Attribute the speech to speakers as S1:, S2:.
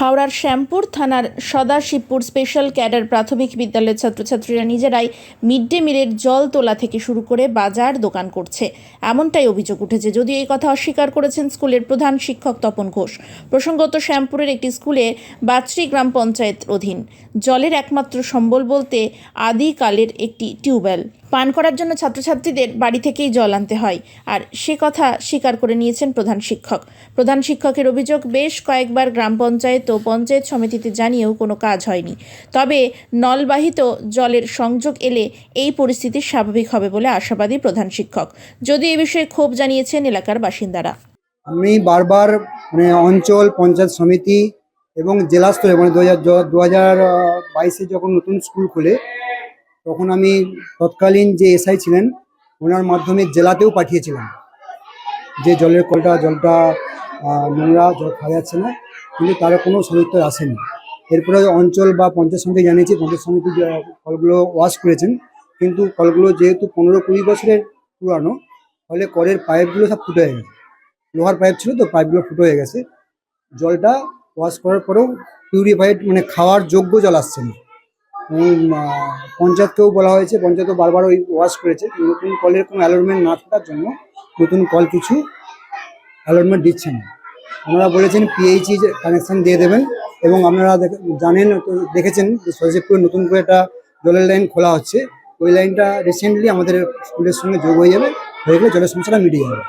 S1: হাওড়ার শ্যামপুর থানার সদাশিবপুর special cadre প্রাথমিক বিদ্যালয়ের ছাত্রছাত্রীরা নিজেরাই মিড ডে মিলের জল তোলা থেকে শুরু করে বাজার দোকান করছে। এমনটাই অভিযোগ উঠেছে। যদিও এই কথা অস্বীকার করেছেন স্কুলের প্রধান শিক্ষক তপন ঘোষ। প্রসঙ্গত শ্যামপুরের একটি স্কুলে বাচরি গ্রাম পঞ্চায়েত অধীন। জলের একমাত্র সম্বল বলতে আদিকালের একটি টিউবওয়েল। পান করার জন্য ছাত্রছাত্রীদের বাড়ি থেকেই জল আনতে হয়। আর সে কথা স্বীকার করে নিয়েছেন প্রধান শিক্ষক। প্রধান শিক্ষকের অভিযোগ, বেশ কয়েকবার গ্রাম পঞ্চায়েত ও পঞ্চায়েত সমিতিতে জানিয়েও কোনো কাজ হয়নি। তবে নলবাহিত জলের সংযোগ এলে এই পরিস্থিতি স্বাভাবিক হবে বলে আশাবাদী প্রধান শিক্ষক। যদি এ বিষয়ে ক্ষোভ জানিয়েছেন এলাকার বাসিন্দারা।
S2: আমি বারবার মানে অঞ্চল, পঞ্চায়েত সমিতি এবং জেলা স্তরে মানে দু হাজার দু হাজার বাইশে যখন নতুন স্কুল খুলে তখন আমি তৎকালীন যে এসআই ছিলেন, ওনার মাধ্যমে জেলাতেও পাঠিয়েছিলাম। যে জলের কলটা, জলটা নোংরা জল খাওয়া যাচ্ছে না, কিন্তু তার কোনো সদুত্তর আসেনি। এরপরে অঞ্চল বা পঞ্চায়েত সমিতি জানিয়েছি, পঞ্চায়েত সমিতি কলগুলো ওয়াশ করেছেন, কিন্তু কলগুলো যেহেতু পনেরো কুড়ি বছরের পুরানো, ফলে কলের পাইপগুলো সব ফুটে হয়ে গেছে। লোহার পাইপ ছিল তো, পাইপগুলো ফুটো হয়ে গেছে। জলটা ওয়াশ করার পরেও পিউরিফাইড মানে খাওয়ার যোগ্য জল আসছে না। পঞ্চায়েতকেও বলা হয়েছে, পঞ্চায়েতও বারবার ওই ওয়াশ করেছে নতুন কলের কোনো অ্যালটমেন্ট না থাকার জন্য নতুন কল কিছু অ্যালটমেন্ট দিচ্ছে না। ওনারা বলেছেন পিএইচই কানেকশন দিয়ে দেবেন, এবং আপনারা জানেন দেখেছেন যে সরস্বতীপুরে নতুন করে একটা জলের লাইন খোলা হচ্ছে, ওই লাইনটা রিসেন্টলি আমাদের স্কুলের সঙ্গে যোগ হয়ে যাবে, হয়ে গেলে জলের সমস্যাটা মিটিয়ে যাবে।